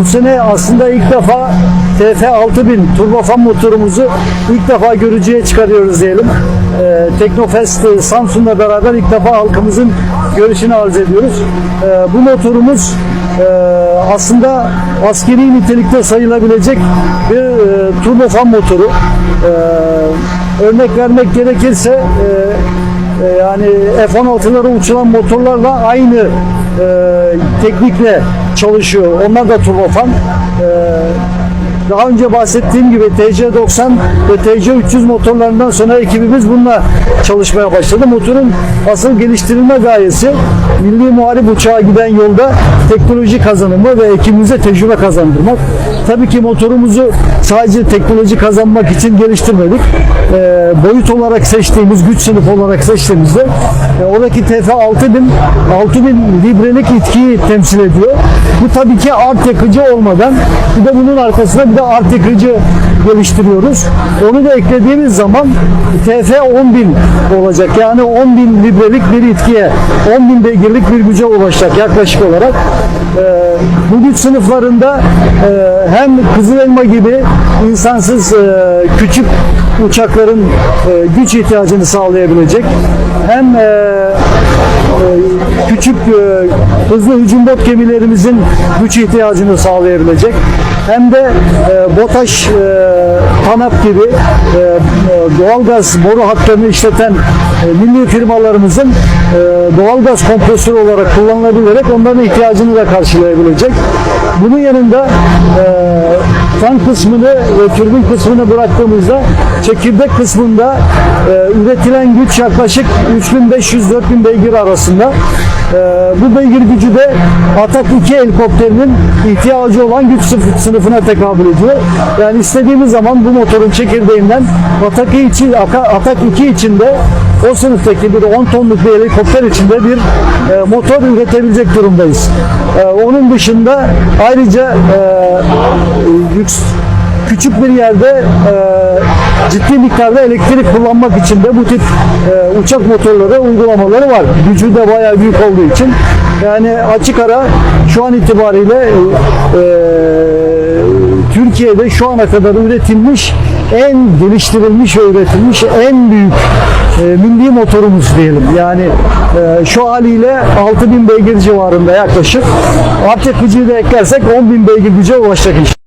bu sene aslında ilk defa TF6000 turbofan motorumuzu ilk defa görücüye çıkarıyoruz diyelim. Ee, Teknofest e, Samsun'la beraber ilk defa halkımızın görüşünü arz ediyoruz. Ee, bu motorumuz e, aslında askeri nitelikte sayılabilecek bir e, turbofan motoru. Ee, örnek vermek gerekirse e, e, yani F-16'lara uçulan motorlarla aynı e, teknikle çalışıyor. Onlar da turbofan. E, daha önce bahsettiğim gibi TC90 ve TC300 motorlarından sonra ekibimiz bununla çalışmaya başladı. Motorun asıl geliştirilme gayesi milli muharip uçağa giden yolda teknoloji kazanımı ve ekibimize tecrübe kazandırmak. Tabii ki motorumuzu sadece teknoloji kazanmak için geliştirmedik. Ee, boyut olarak seçtiğimiz, güç sınıfı olarak seçtiğimizde e, oradaki TF 6000 6000 librelik itkiyi temsil ediyor. Bu tabii ki art yakıcı olmadan bir de bunun arkasında bir de art yakıcı geliştiriyoruz. Onu da eklediğimiz zaman TF 10.000 olacak. Yani 10.000 librelik bir itkiye, 10.000 beygirlik bir güce ulaşacak yaklaşık olarak. Ee, bu güç sınıflarında e, hem Kızılelma gibi insansız e, küçük uçakların e, güç ihtiyacını sağlayabilecek hem e, küçük hızlı hücum bot gemilerimizin güç ihtiyacını sağlayabilecek hem de e, BOTAŞ e, TANAP gibi e, doğalgaz boru hatlarını işleten e, milli firmalarımızın e, doğalgaz kompresörü olarak kullanılabilerek onların ihtiyacını da karşılayabilecek. Bunun yanında e, fan kısmını ve türbin kısmını bıraktığımızda çekirdek kısmında e, üretilen güç yaklaşık 3500-4000 beygir arasında. E, bu beygir gücü de Atak 2 helikopterinin ihtiyacı olan güç sınıf- sınıfına tekabül ediyor. Yani istediğimiz zaman bu motorun çekirdeğinden Atak 2 için, Atak 2 içinde o sınıftaki bir 10 tonluk bir helikopter içinde bir e, motor üretebilecek durumdayız. E, onun dışında ayrıca e, lüks küçük bir yerde e, ciddi miktarda elektrik kullanmak için de bu tip e, uçak motorları uygulamaları var. Gücü de bayağı büyük olduğu için. Yani açık ara şu an itibariyle e, Türkiye'de şu ana kadar üretilmiş en geliştirilmiş ve üretilmiş en büyük e, milli motorumuz diyelim. Yani e, şu haliyle 6000 beygir civarında yaklaşık. Artık gücü de eklersek 10.000 beygir güce ulaşacak inşallah.